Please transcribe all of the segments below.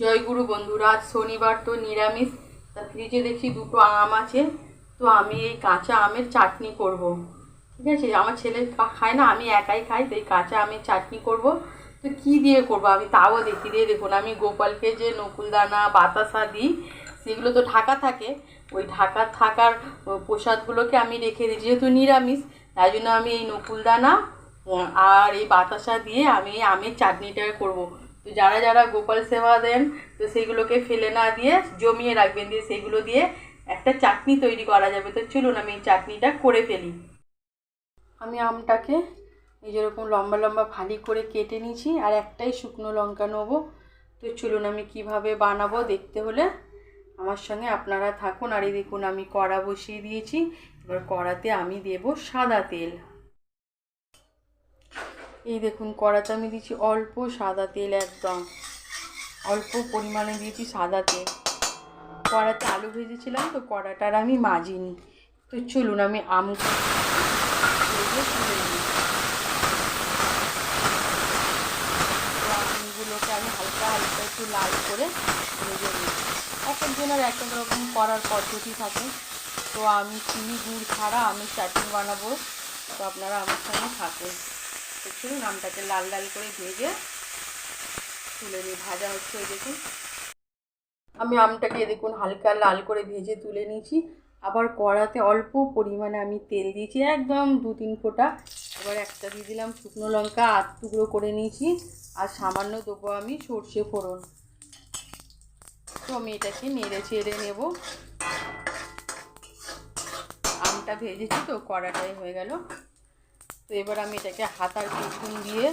জয়গুরু বন্ধুরা, আজ শনিবার তো নিরামিষ, তা ফ্রিজে দেখি দুটো আম আছে, তো আমি এই কাঁচা আমের চাটনি করব। ঠিক আছে? আমার ছেলে খায় না, আমি একাই খাই, তো এই কাঁচা আমের চাটনি করব। তো কি দিয়ে করব আমি তাও দেখি, দিয়ে দেখুন, আমি গোপালকে যে নকুলদানা, বাতাসা দিই, সেগুলো তো ঢাকা থাকে, ওই ঢাকা থাকার প্রসাদগুলোকে আমি রেখে দিই, যেহেতু নিরামিষ, তাই জন্য আমি এই নকুলদানা আর এই বাতাসা দিয়ে আমি আমের চাটনিটা করব। তো যারা যারা গোপাল সেবা দেন, তো সেইগুলোকে ফেলে না দিয়ে জমিয়ে রাখবেন দিয়ে সেইগুলো দিয়ে একটা চাটনি তৈরি করা যাবে। তো চলুন আমি এই চাটনিটা করে ফেলি। আমি আমটাকে এই যেরকম লম্বা লম্বা ফালি করে কেটে নিয়েছি আর একটাই শুকনো লঙ্কা নেব। তো চলুন আমি কীভাবে বানাবো দেখতে হলে আমার সঙ্গে আপনারা থাকুন। আর এই দেখুন আমি কড়া বসিয়ে দিয়েছি। এবার কড়াতে আমি দেব সাদা তেল। এই দেখুন কড়াতে আমি দিয়েছি অল্প সাদা তেল একদম। অল্প পরিমাণে দিয়েছি সাদা তেল। কড়াতে আলু ভেজেছিলাম তো কড়াটার আমি মাজিনি। তো চলুন, আমি আম আমগুলোকে আমি হালকা হালকা একটু লাল করে ভেজে নিই। এক একজনের এক এক রকম করার পদ্ধতি থাকে। তো আমি চিনি, গুড় ছাড়া আমি চাটনি বানাবো। তো আপনারা আমার সঙ্গে থাকুন। চলুন আমটাকে লাল লাল করে ভেজে তুলে নিই। ভাজা হচ্ছে দেখুন। আমি আমটাকে দেখুন হালকা লাল করে ভেজে তুলে নিয়েছি। আবার কড়াতে অল্প পরিমাণে আমি তেল দিয়েছি, একদম দু তিন ফোঁটা। এবার একটা দিয়ে দিলাম শুকনো লঙ্কা আট টুকরো করে নিয়েছি। আর সামান্য দেবো আমি সর্ষে ফোড়ন। তো আমি এটাকে নেড়ে চেড়ে নেব। আমটা ভেজেছি তো, কড়াটাই হয়ে গেল। তো এবার আমি এটাকে হাতার কুসুম দিয়ে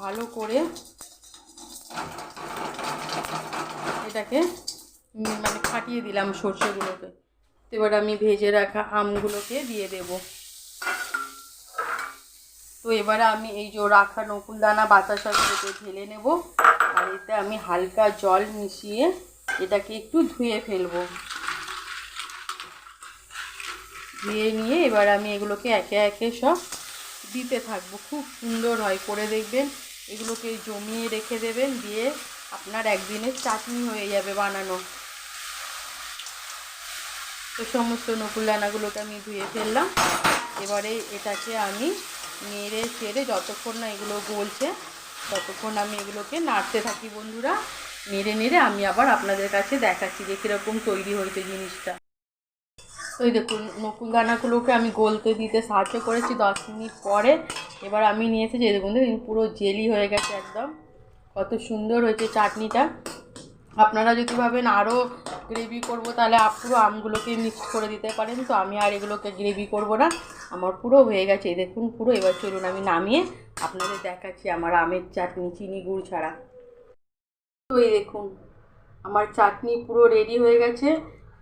ভালো করে এটাকে মানে ফাটিয়ে দিলাম সর্ষেগুলোকে। তো এবার আমি ভেজে রাখা আমগুলোকে দিয়ে দেব। তো এবারে আমি এই যে রাখা নকুল দানা নকুলদানা বাতাসাগুলোকে ঢেলে নেব। আর এতে আমি হালকা জল মিশিয়ে এটাকে একটু ধুয়ে ফেলব। ধুয়ে নিয়ে এবার আমি এগুলোকে একে একে সব দিতে থাকব। খুব সুন্দর হয় করে দেখবেন। এগুলোকে জমিয়ে রেখে দেবেন, দিয়ে আপনার একদিনের চাটনি হয়ে যাবে বানানো। তো সমস্ত নকুলদানাগুলোকে আমি ধুয়ে ফেললাম। এবারে এটাকে আমি নেড়ে চেড়ে যতক্ষণ না এগুলো গলছে, ততক্ষণ আমি এগুলোকে নাড়তে থাকি বন্ধুরা। নেড়ে নেড়ে আমি আবার আপনাদের কাছে দেখাচ্ছি যে কীরকম তৈরি হয়েছে জিনিসটা। তো এই দেখুন, নকুল দানাগুলোকে আমি গলতে দিতে সাহায্য করেছি দশ মিনিট পরে। এবার আমি নিয়ে এসেছি দেখুন দেখুন, পুরো জেলি হয়ে গেছে একদম। কত সুন্দর হয়েছে চাটনিটা। আপনারা যদি ভাবেন আরও গ্রেভি করব, তাহলে পুরো আমগুলোকে মিক্স করে দিতে পারেন। তো আমি আর এগুলোকে গ্রেভি করব না। আমার পুরো হয়ে গেছে। এই দেখুন, পুরো এবার চলুন, আমি নামিয়ে আপনাদের দেখাচ্ছি আমার আমের চাটনি, চিনি গুড় ছাড়া। তো এই দেখুন, আমার চাটনি পুরো রেডি হয়ে গেছে।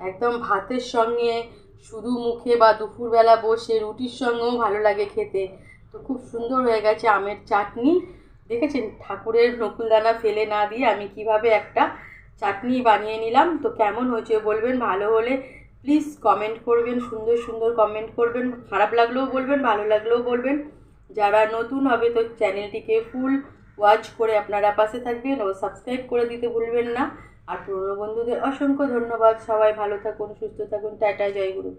একদম ভাতের সঙ্গে শুধু মুখে বা দুপুরবেলা বসে রুটির সঙ্গেও ভালো লাগে খেতে। তো খুব সুন্দর হয়ে গেছে আমের চাটনি। দেখেছেন? ঠাকুরের নকুলদানা ফেলে না দিয়ে আমি কীভাবে একটা চাটনি বানিয়ে নিলাম। তো কেমন হয়েছে বলবেন? ভালো হলে প্লিজ কমেন্ট করবেন, সুন্দর সুন্দর কমেন্ট করবেন। খারাপ লাগলেও বলবেন, ভালো লাগলেও বলবেন। যারা নতুন হবে তো চ্যানেলটিকে ফুল ওয়াচ করে আপনারা পাশে থাকবেন ও সাবস্ক্রাইব করে দিতে ভুলবেন না। আর পুরনো বন্ধুদের অসংখ্য ধন্যবাদ। সবাই ভালো থাকুন সুস্থ থাকুন। টাটা জয় গুরু।